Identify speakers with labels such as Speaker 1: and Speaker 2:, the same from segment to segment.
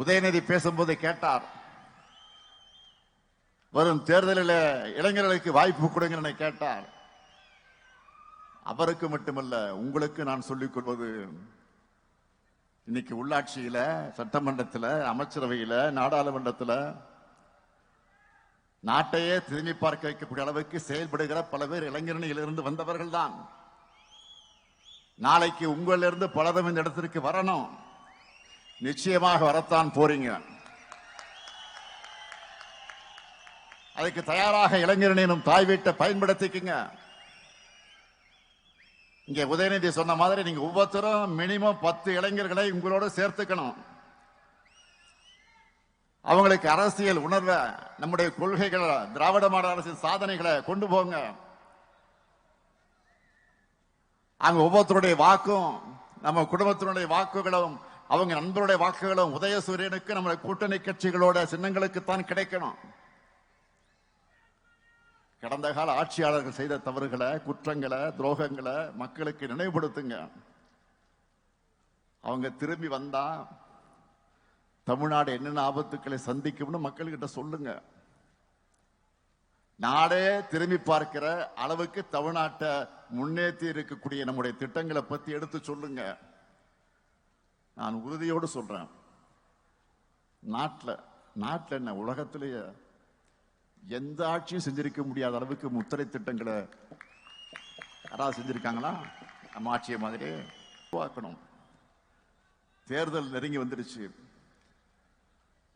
Speaker 1: உதயநிதி பேசும்போது கேட்டார் வரும் தேர்தலில் இளைஞர்களுக்கு வாய்ப்பு கொடுங்க கேட்டார். அவருக்கு மட்டுமல்ல உங்களுக்கு நான் சொல்லிக் கொள்வது இன்னைக்கு உள்ளாட்சியில சட்டமன்றத்தில் அமைச்சரவையில நாடாளுமன்றத்தில் நாட்டையே திரும்பி பார்க்க வைக்கக்கூடிய அளவுக்கு செயல்படுகிற பல பேர் இளைஞரணியிலிருந்து வந்தவர்கள் தான் நாளைக்கு உங்களிலிருந்து பலரும் இந்த இடத்திற்கு வரணும். நிச்சயமாக வரத்தான் போறீங்க. அதுக்கு தயாராக இளைஞரணியும் தாய் வீட்டை பயன்படுத்திக்குங்க. இங்க உதயநிதி சொன்ன மாதிரி நீங்க ஒவ்வொருத்தரும் மினிமம் பத்து இளைஞர்களை உங்களோட சேர்த்துக்கணும். அவங்களுக்கு அரசியல் உணர்வை நம்முடைய கொள்கைகளை திராவிட மாடல் அரசின் சாதனைகளை கொண்டு போங்க. அங்க ஒவ்வொருத்தருடைய வாக்கும் நம்ம குடும்பத்தினுடைய வாக்குகளும் அவங்க நண்பருடைய வாக்குகளும் உதயசூரியனுக்கு நம்முடைய கூட்டணி கட்சிகளோட சின்னங்களுக்குத்தான் கிடைக்கணும். கடந்த கால ஆட்சியாளர்கள் செய்த தவறுகளை குற்றங்களை துரோகங்களை மக்களுக்கு நினைவுபடுத்துங்க. அவங்க திரும்பி வந்தா தமிழ்நாடு என்னென்ன ஆபத்துக்களை சந்திக்கும்னு மக்கள்கிட்ட சொல்லுங்க. நாடே திரும்பி பார்க்கிற அளவுக்கு தமிழ்நாட்டை முன்னேற்றி இருக்கக்கூடிய நம்முடைய திட்டங்களை பத்தி எடுத்து சொல்லுங்க. நான் உறுதியோடு சொல்றேன். நாட்டில் நாட்டில் என்ன உலகத்திலேயே எந்த ஆட்சியும் செஞ்சிருக்க முடியாத அளவுக்கு முத்திரை திட்டங்களை யாராவது செஞ்சிருக்காங்களா? நம்ம ஆட்சியை மாதிரி உருவாக்கணும் தேர்தல் நெருங்கி வந்துடுச்சு.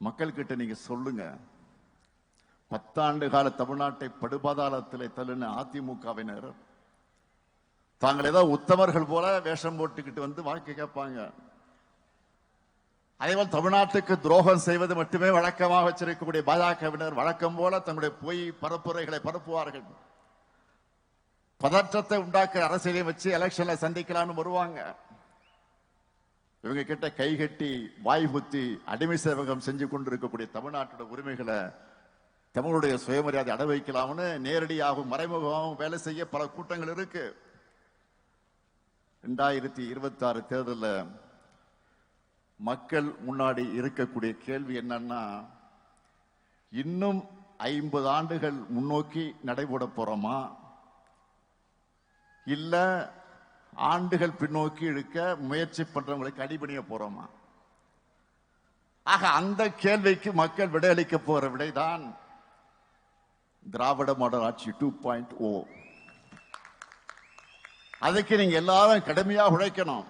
Speaker 1: மக்கள்கிட்ட நீங்க சொல்லுங்க. பத்தாண்டு கால தமிழ்நாட்டை படுபாதாளத்தில் தள்ளின அதிமுகவினர் தாங்கள் ஏதோ உத்தமர்கள் போல வேஷம் போட்டுக்கிட்டு வந்து வாழ்க்கை கேட்பாங்க. அதேபோல் தமிழ்நாட்டுக்கு துரோகம் செய்வது மட்டுமே வழக்கமாக வச்சிருக்கக்கூடிய பாஜகவினர் வழக்கம் போல தங்களுடைய பொய் பரப்புரைகளை பரப்புவார்கள். பதற்றத்தை உண்டாக்க அரசியலை வச்சு எலெக்ஷன்ல சந்திக்கலாம்னு வருவாங்க. இவங்க கிட்ட கை கட்டி வாய் குத்தி அடிமை சேவகம் செஞ்சு கொண்டிருக்கக்கூடிய தமிழ்நாட்டோட உரிமைகளை தமிழுடைய சுயமரியாதை அட வைக்கலாம்னு நேரடியாகவும் மறைமுகமாகவும் வேலை செய்ய பல கூட்டங்கள் இருக்கு. ரெண்டாயிரத்தி இருபத்தி ஆறு தேர்தலில் மக்கள் முன்னாடி இருக்கக்கூடிய கேள்வி என்னன்னா இன்னும் ஐம்பது ஆண்டுகள் முன்னோக்கி நடைபெற போறோமா? இல்ல ஆண்டுகள் பின்னோக்கி இழுக்க முயற்சி பண்றவங்களுக்கு அடிபணிய போறோமா? ஆக அந்த கேள்விக்கு மக்கள் விடையளிக்க போற விடைதான் திராவிட மாடல் ஆட்சி டூ பாயிண்ட் ஓ. அதுக்கு நீங்க எல்லாரும் கடுமையாக உழைக்கணும்.